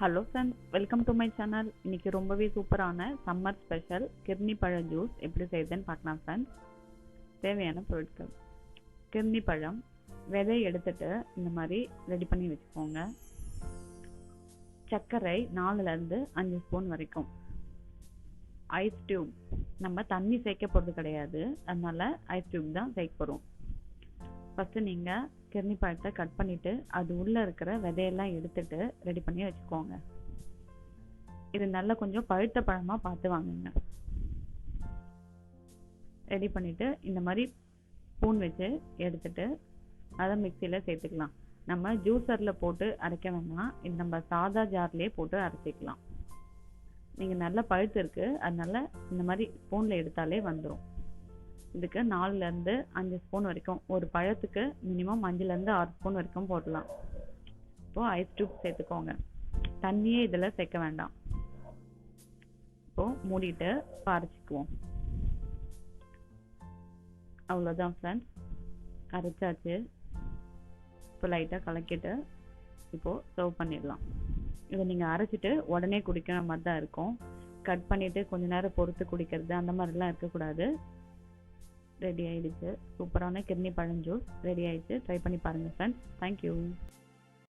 Hello friends welcome to my channel இன்னைக்கு ரொம்பவே சூப்பரான சம்மர் ஸ்பெஷல் கிர்னி பழ ஜூஸ் எப்படி செய்யுதுன்னு பார்க்கலாம் ஃப்ரெண்ட்ஸ் தேவையான பொருட்கள். கிர்னி பழம் விதை எடுத்துட்டு இந்த மாதிரி ரெடி பண்ணி வச்சுக்கோங்க. சர்க்கரை நாலுலேருந்து அஞ்சு ஸ்பூன் வரைக்கும். ஐஸ் டியூப் நம்ம தண்ணி சேர்க்க போகிறது கிடையாது. அதனால ஐஸ் டியூப் தான் சேர்க்க போகிறோம் ஃபஸ்ட்டு நீங்கள் கிர்னி பழத்தை கட் பண்ணிவிட்டு அது உள்ளே இருக்கிற விதையெல்லாம் எடுத்துட்டு ரெடி பண்ணி வச்சுக்கோங்க. இது நல்லா கொஞ்சம் பழுத்த பழமாக பார்த்து வாங்குங்க. ரெடி பண்ணிவிட்டு இந்த மாதிரி ஸ்பூன் வச்சு எடுத்துட்டு அதை மிக்சியில் சேர்த்துக்கலாம். நம்ம ஜூஸரில் போட்டு அரைக்க வேணாம். இது நம்ம சாதா ஜார்லேயே போட்டு அரைச்சிக்கலாம். நீங்கள் நல்லா பழுத்து இருக்குது அதனால இந்த மாதிரி ஸ்பூனில் எடுத்தாலே வந்துடும் இதுக்கு நாலுலேருந்து அஞ்சு ஸ்பூன் வரைக்கும். ஒரு பழத்துக்கு மினிமம் அஞ்சுலேருந்து ஆறு ஸ்பூன் வரைக்கும் போடலாம் இப்போது ஐஸ் டியூப் சேர்த்துக்கோங்க. தண்ணியே இதில் சேர்க்க வேண்டாம். இப்போது மூடிட்டு இப்போ அரைச்சிக்குவோம். அவ்வளோதான் ஃப்ரெண்ட்ஸ் அரைச்சாச்சு. இப்போ லைட்டாக கலக்கிட்டு இப்போது சர்வ் பண்ணிடலாம். இதை நீங்கள் அரைச்சிட்டு உடனே குடிக்கிற மாதிரி தான் இருக்கும். கட் பண்ணிவிட்டு கொஞ்ச நேரம் பொறுத்து குடிக்கிறது அந்த மாதிரிலாம் இருக்கக்கூடாது. ரெடி ஆயிடுச்சு. சூப்பரான கிர்னி பழம் ஜூஸ் ரெடி ஆயிடுச்சு. ட்ரை பண்ணி பாருங்கள் ஃப்ரெண்ட்ஸ் தேங்க்யூ